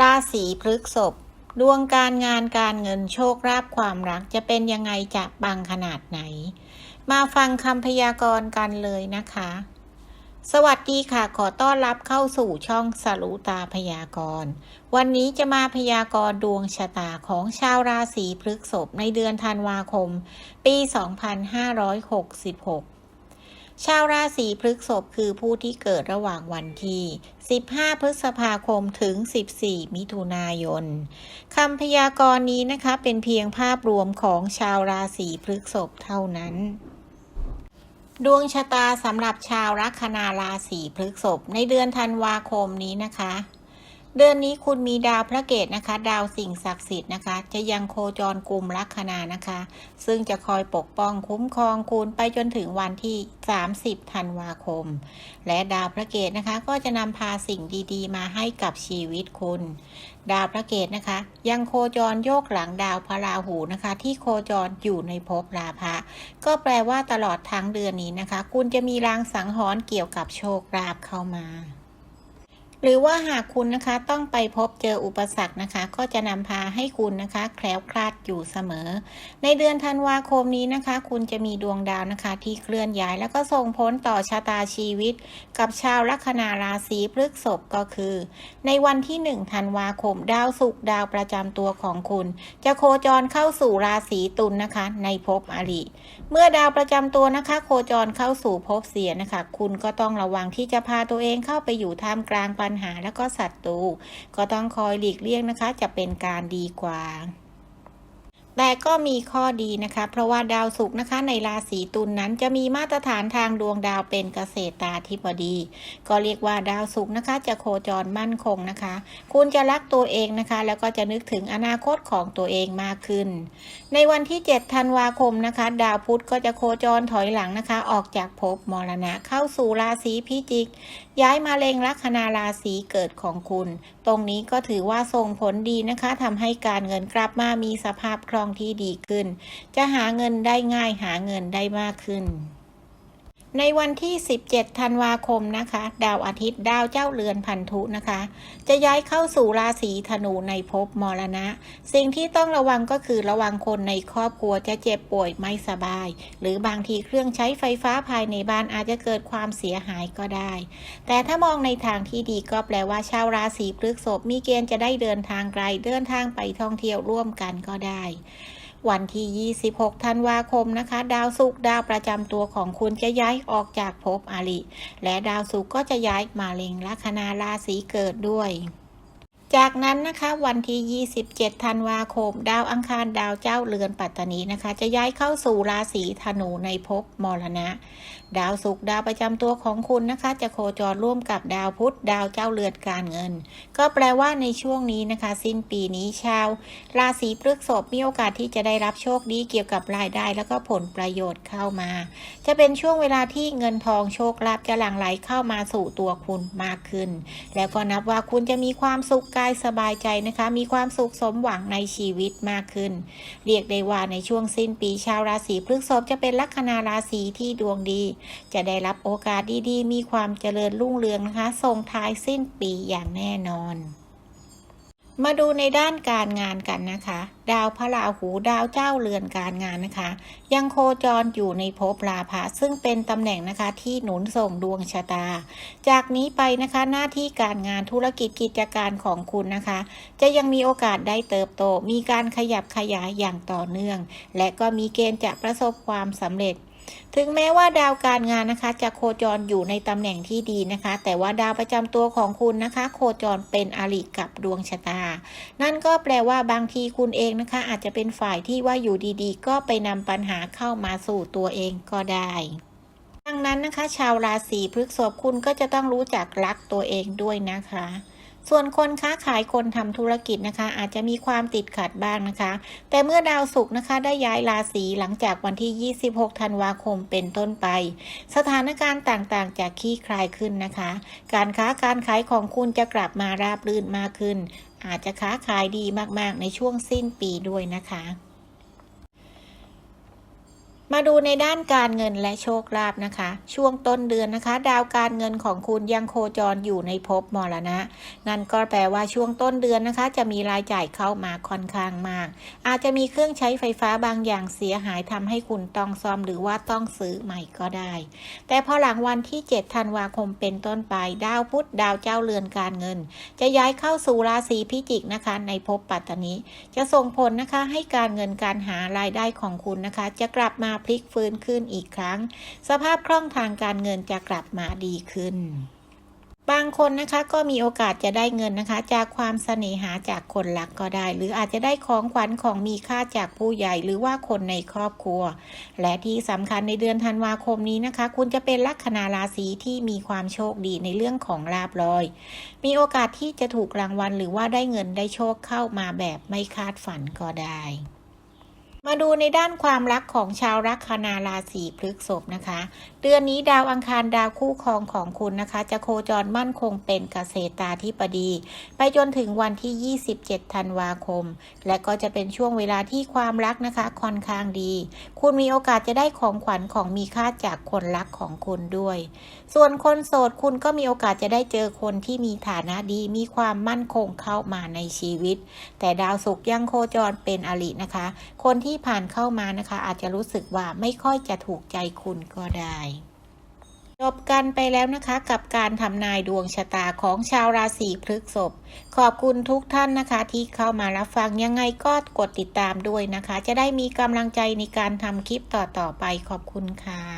ราศีพฤษภดวงการงานการเงินโชคลาภความรักจะเป็นยังไงจะปังขนาดไหน มาฟังคำพยากรณ์กันเลยนะคะ สวัสดีค่ะขอต้อนรับเข้าสู่ช่องสรุตาพยากรณ์ วันนี้จะมาพยากรณ์ดวงชะตาของชาวราศีพฤษภในเดือนธันวาคม ปี 2566 ชาวราศีพฤษภคือผู้ที่เกิดระหว่างวันที่ 15 พฤษภาคมถึง 14 มิถุนายนคำพยากรณ์นี้นะคะเป็นเพียงภาพรวมของชาวราศีพฤษภเท่านั้นดวงชะตาสำหรับชาวลัคนาราศีพฤษภในเดือนธันวาคมนี้นะคะ เดือนนี้คุณมีดาวพระเกตนะคะ ดาวสิ่งศักดิ์สิทธิ์นะคะ จะยังโคจรกลุ่มลัคนานะคะ ซึ่งจะคอยปกป้องคุ้มครองคุณไปจนถึงวันที่ 30ธันวาคม และดาวพระเกตนะคะ ก็จะนำพาสิ่งดีๆ มาให้กับชีวิตคุณ ดาวพระเกตนะคะ ยังโคจรโยกหลังดาวพระราหูนะคะ ที่โคจรอยู่ในภพราภะก็แปลว่าตลอดทั้งเดือนนี้นะคะ คุณจะมีรางสังหรณ์เกี่ยวกับโชคลาภเข้ามา หรือว่าหากคุณนะคะต้องไปพบเจออุปสรรคนะคะ ก็จะนำพาให้คุณนะคะ แคล้วคลาดอยู่เสมอ ในเดือนธันวาคมนี้นะคะ คุณจะมีดวงดาวนะคะ ที่เคลื่อนย้าย แล้วก็ส่งผลต่อชะตาชีวิต กับชาวลัคนาราศีพฤกษภก็คือ ในวันที่ 1 ธันวาคม ดาวศุกร์ดาวประจำตัวของคุณ จะโคจรเข้าสู่ราศีตุลนนะคะ ในภพอริเมื่อดาวประจำตัวนะคะ โคจรเข้าสู่ภพเสียนะคะ คุณก็ต้องระวังที่จะพาตัวเองเข้าไปอยู่ท่ามกลางปัญหาและก็ศัตรูก็ต้องคอยหลีกเลี่ยงนะคะ จะเป็นการดีกว่า แต่ก็มีข้อดีนะคะ เพราะว่าดาวศุกร์นะคะในราศีตุลนนั้นจะมีมาตรฐานทางดวงดาวเป็นเกษตราธิบดี ก็เรียกว่าดาวศุกร์นะคะ จะโคจรมั่นคงนะคะ คุณจะรักตัวเองนะคะ แล้วก็จะนึกถึงอนาคตของตัวเองมากขึ้น ในวันที่ 7 ธันวาคมนะคะ ดาวพุธก็จะโคจรถอยหลังนะคะ ออกจากภพมรณะเข้าสู่ราศีพิจิก ย้ายมาเลงลัคนาราศีเกิดของคุณ ตรงนี้ก็ถือว่าส่งผลดีนะคะทำให้การเงินกลับมามีสภาพคล่องที่ดีขึ้น จะหาเงินได้ง่ายหาเงินได้มากขึ้น ในวันที่ 17 ธันวาคมนะคะ ดาวอาทิตย์ดาวเจ้าเรือนพันธุนะคะ จะย้ายเข้าสู่ราศีธนูในภพมรณะ สิ่งที่ต้องระวังก็คือระวังคนในครอบครัวจะเจ็บป่วยไม่สบาย หรือบางทีเครื่องใช้ไฟฟ้าภายในบ้านอาจจะเกิดความเสียหายก็ได้ แต่ถ้ามองในทางที่ดีก็แปลว่าชาวราศีพฤษภมีเกณฑ์จะได้เดินทางไกลเดินทางไปท่องเที่ยวร่วมกันก็ได้ วันที่ 26 ธันวาคมนะคะ ดาวศุกร์ดาวประจำตัวของคุณจะย้ายออกจากภพอาริและดาวศุกร์ก็จะย้ายมาเล็งลัคนาราศีเกิดด้วย จากนั้นนะคะวันที่ 27 ธันวาคม ดาวอังคารดาวเจ้าเรือนปัตตานีนะคะ จะย้ายเข้าสู่ราศีธนูในภพมรณะ ดาวศุกร์ดาวประจำตัวของคุณนะคะ จะโคจรร่วมกับดาวพุธดาวเจ้าเรือนการเงิน ก็แปลว่าในช่วงนี้นะคะ สิ้นปีนี้ชาว ราศีพฤษภมีโอกาสที่จะได้รับโชคดีเกี่ยวกับรายได้ แล้วก็ผลประโยชน์เข้ามา จะเป็นช่วงเวลาที่เงินทองโชคลาภจะหลั่งไหลเข้ามาสู่ตัวคุณมากขึ้น แล้วก็นับว่าคุณจะมีความสุขกายสบายใจนะคะ มีความสุขสมหวังในชีวิตมากขึ้น เรียกได้ว่าในช่วงสิ้นปีชาวราศีพฤษภจะเป็นลัคนาราศีที่ดวงดี จะได้รับโอกาสดีๆ มีความเจริญรุ่งเรืองนะคะส่งท้ายสิ้นปีอย่างแน่นอน มาดูในด้านการงานกันนะคะ ดาวพระราหูดาวเจ้าเรือนการงานนะคะ ยังโคจรอยู่ในภพราภะซึ่งเป็นตำแหน่งนะคะที่หนุนส่งดวงชะตา จากนี้ไปนะคะหน้าที่การงานธุรกิจกิจการของคุณนะคะ จะยังมีโอกาสได้เติบโต มีการขยับขยายอย่างต่อเนื่อง และก็มีเกณฑ์จะประสบความสำเร็จ ถึงแม้ว่าดาวการงานนะคะ จะโคจรอยู่ในตำแหน่งที่ดีนะคะ แต่ว่าดาวประจำตัวของคุณนะคะ โคจรเป็นอริกับดวงชะตา นั่นก็แปลว่าบางทีคุณเองนะคะ อาจจะเป็นฝ่ายที่ว่าอยู่ดีๆ ก็ไปนำปัญหาเข้ามาสู่ตัวเองก็ได้ดังนั้นนะคะ ชาวราศีพฤษภคุณก็จะต้องรู้จักรักตัวเองด้วยนะคะ ส่วนคนค้าขายคนทำธุรกิจนะคะ อาจจะมีความติดขัดบ้างนะคะ แต่เมื่อดาวศุกร์นะคะ ได้ย้ายราศีหลังจากวันที่ 26 ธันวาคมเป็นต้นไป สถานการณ์ต่างๆ จะคลี่คลายขึ้นนะคะ การค้าการขายของคุณจะกลับมาราบรื่นมากขึ้น อาจจะค้าขายดีมากๆ ในช่วงสิ้นปีด้วยนะคะ มาดูในด้านการเงินและโชคลาภนะคะ ช่วงต้นเดือนนะคะ ดาวการเงินของคุณยังโคจรอยู่ในภพมรณะ นั่นก็แปลว่าช่วงต้นเดือนนะคะ จะมีรายจ่ายเข้ามาค่อนข้างมาก อาจจะมีเครื่องใช้ไฟฟ้าบางอย่างเสียหายทำให้คุณต้องซ่อมหรือว่าต้องซื้อใหม่ก็ได้ แต่พอหลังวันที่ 7 ธันวาคมเป็นต้นไป ดาวพุธดาวเจ้าเรือนการเงิน จะย้ายเข้าสู่ราศีพิจิกนะคะ ในภพปัตตานีจะส่งผลนะคะให้การเงินการหารายได้ของคุณนะคะ จะกลับมาพลิกฟื้นขึ้นอีกครั้ง สภาพคล่องทางการเงินจะกลับมาดีขึ้นบางคนนะคะก็มีโอกาสจะได้เงินนะคะ จากความเสน่หาจากคนรักก็ได้ หรืออาจจะได้ของขวัญของมีค่าจากผู้ใหญ่หรือว่าคนในครอบครัว และที่สำคัญในเดือนธันวาคมนี้นะคะ คุณจะเป็นลัคนาราศีที่มีความโชคดีในเรื่องของลาบลอย มีโอกาสที่จะถูกรางวัลหรือว่าได้เงินได้โชคเข้ามาแบบไม่คาดฝันก็ได้ มาดูในด้านความรักของชาวลัคนาราศีพฤษภนะคะ เดือนนี้ดาวอังคารดาวคู่ครองของคุณนะคะ จะโคจรมั่นคงเป็นเกษตราธิปดี ไปจนถึงวันที่ 27 ธันวาคม และก็จะเป็นช่วงเวลาที่ความรักนะคะค่อนข้างดี คุณมีโอกาสจะได้ของขวัญของมีค่าจากคนรักของคุณด้วย ส่วนคนโสดคุณก็มีโอกาสจะได้เจอคนที่มีฐานะดีมีความมั่นคงเข้ามาในชีวิต แต่ดาวศุกร์ยังโคจรเป็นอรินะคะ คนที่ผ่านเข้ามานะคะ อาจจะรู้สึกว่าไม่ค่อยจะถูกใจคุณก็ได้จบกันไปแล้วนะคะกับการทำนายดวงชะตาของชาวราศีพฤกษภขอบคุณทุกท่านนะคะ ที่เข้ามารับฟังยังไงก็กดติดตามด้วยนะคะ จะได้มีกำลังใจในการทำคลิปต่อๆไปขอบคุณค่ะ